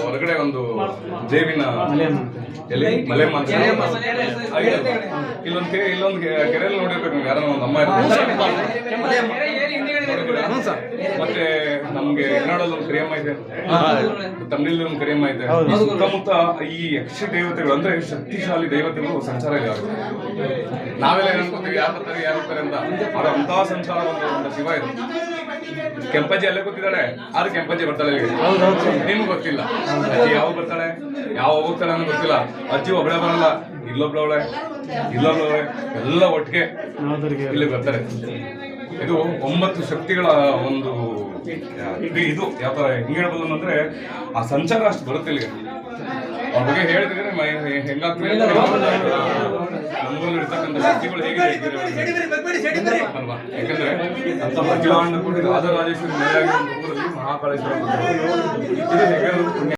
ಹೊರಗಡೆ ಒಂದು ಜೇವಿನ ಮಲೆ ಮಲೆ ಹಾಗೆ ಇಲ್ಲೊಂದು ಕೆ ಇಲ್ಲೊಂದು ಕೆ- ಕೆರೆಯಲ್ಲಿ ನೋಡಿರ್ಬೇಕು ನೀವು ಯಾರನ್ನ ಒಂದು ಅಮ್ಮ ಮತ್ತೆ ನಮ್ಗೆ ಕನ್ನಡದಲ್ಲಿ ಒಂದು ಕರಿಯಮ್ಮ ಇದೆ. ತಮಿಳಲ್ಲಿ ಒಂದು ಕರಿಯಮ್ಮ ಇದೆ. ಸುತ್ತಮುತ್ತ ಈ ಯಕ್ಷ ದೇವತೆಗಳು ಅಂದ್ರೆ ಶಕ್ತಿಶಾಲಿ ದೇವತೆಗಳು ಸಂಚಾರ ಇದೆ. ನಾವೆಲ್ಲ ಹೇಳ್ಕೊತೀವಿ ಯಾರು ಬರ್ತಾರೆ ಯಾರು ಬರ್ತಾರೆ ಅಂತ. ಅದು ಅಂತ ಸಂಚಾರ ಒಂದು ಒಂದು ಶಿವ ಇದು. ಕೆಂಪಜ್ಜಿ ಅಲ್ಲೇ ಗೊತ್ತಿದ್ದಾಳೆ ಆದ್ರೆ ಕೆಂಪಜ್ಜಿ ಬರ್ತಾಳೆ ನಿಮ್ಗೆ ಗೊತ್ತಿಲ್ಲ. ಅಜ್ಜಿ ಯಾವ ಬರ್ತಾಳೆ, ಯಾವ ಹೋಗ್ತಾಳೆ ಅನ್ನೋ ಗೊತ್ತಿಲ್ಲ. ಅಜ್ಜಿ ಒಬ್ಬಳೆ ಬರಲ್ಲ ಇಲ್ಲೊಬ್ಳವಳೆ ಇಲ್ಲೊಬ್ಳವಳೆ ಎಲ್ಲ ಒಟ್ಟಿಗೆ ಇಲ್ಲಿ ಬರ್ತಾರೆ. ಇದು ಒಂಬತ್ತು ಶಕ್ತಿಗಳ ಒಂದು, ಇದು ಯಾವ ತರ ಹೆಂಗ್ ಹೇಳ್ಬೋದು ಅಂದ್ರೆ ಆ ಸಂಚಾರ ಅಷ್ಟು ಬರುತ್ತೆ ಇಲ್ಲಿಗೆ. ಬಗ್ಗೆ ಹೇಳಿದ್ರೆ ಎಲ್ಲ ನಮ್ಮಲ್ಲಿ ಇರ್ತಕ್ಕಂಥ ಶಕ್ತಿಗಳು ಹೇಗಿದೆ ಅಲ್ವಾ? ಯಾಕಂದ್ರೆ ಅಂತ ರಾಜರಾಜೇಶ್ವರಿ ಊರಲ್ಲಿ ಮಹಾಕಾಳೇಶ್ವರ ಇದು ಹೇಗೆ